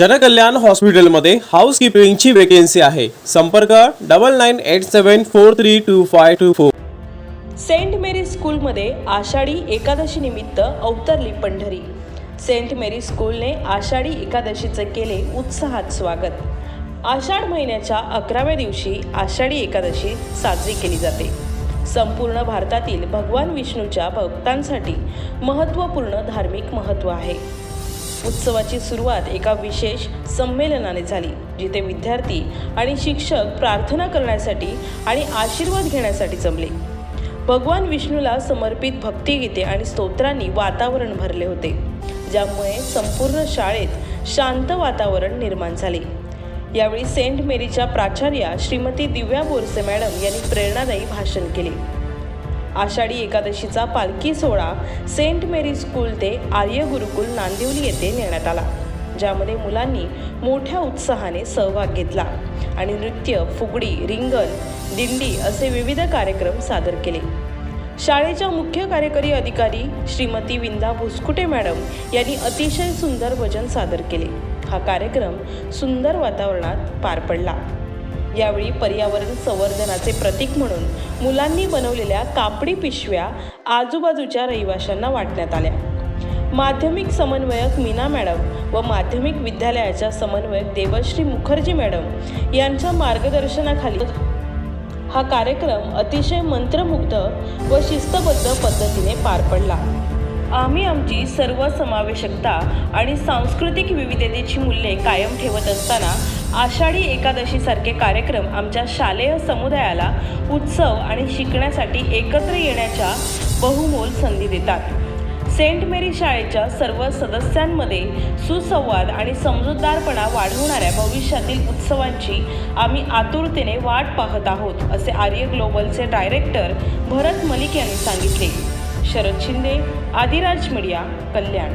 जनकल्याण हॉस्पिटलमध्ये हाऊसकीपिंगची वेकेन्सी आहे. संपर्क double nine eight seven four three two five two four Saint Mary स्कूलमध्ये आषाढी एकादशी निमित्त अवतरली पंढरी. सेंट मेरी स्कूलने आषाढी एकादशीचं केले उत्साहात स्वागत. आषाढ महिन्याच्या अकराव्या दिवशी आषाढी एकादशी साजरी केली जाते. संपूर्ण भारतातील भगवान विष्णूच्या भक्तांसाठी महत्त्वपूर्ण धार्मिक महत्त्व आहे. उत्सवाची सुरुवात एका विशेष संमेलनाने झाली जिथे विद्यार्थी आणि शिक्षक प्रार्थना करण्यासाठी आणि आशीर्वाद घेण्यासाठी जमले. भगवान विष्णूला समर्पित भक्तिगीते आणि स्तोत्रांनी वातावरण भरले होते ज्यामुळे संपूर्ण शाळेत शांत वातावरण निर्माण झाले. यावेळी सेंट मेरीच्या प्राचार्या श्रीमती दिव्या बोरसे मॅडम यांनी प्रेरणादायी भाषण केले. आषाढी एकादशीचा पालखी सोहळा सेंट मेरी स्कूल ते आर्य गुरुकुल नांदिवली येथे नेण्यात आला ज्यामध्ये मुलांनी मोठ्या उत्साहाने सहभाग घेतला आणि नृत्य फुगडी रिंगण दिंडी असे विविध कार्यक्रम सादर केले. शाळेच्या मुख्य कार्यकारी अधिकारी श्रीमती विंदा भुसकुटे मॅडम यांनी अतिशय सुंदर भजन सादर केले. हा कार्यक्रम सुंदर वातावरणात पार पडला. यावेळी पर्यावरण संवर्धनाचे प्रतीक म्हणून मुलांनी बनवलेल्या कापडी पिशव्या आजूबाजूच्या रहिवाशांना वाटण्यात आल्या. माध्यमिक समन्वयक मीना मॅडम व माध्यमिक विद्यालयाच्या समन्वयक देवश्री मुखर्जी मॅडम यांच्या मार्गदर्शनाखाली हा कार्यक्रम अतिशय मंत्रमुग्ध व शिस्तबद्ध पद्धतीने पार पडला. आम्ही आमची सर्व समावेशकता आणि सांस्कृतिक विविधतेची मूल्ये कायम ठेवत असताना आषाढी एकादशीसारखे कार्यक्रम आमच्या शालेय समुदायाला उत्सव आणि शिकण्यासाठी एकत्र येण्याच्या बहुमोल संधी देतात. सेंट मेरी शाळेच्या सर्व सदस्यांमध्ये सुसंवाद आणि समजूतदारपणा वाढवणाऱ्या भविष्यातील उत्सवांची आम्ही आतुरतेने वाट पाहत आहोत असे आर्य ग्लोबलचे डायरेक्टर भरत मलिक यांनी सांगितले. शरद शिंदे आदिराज मीडिया कल्याण.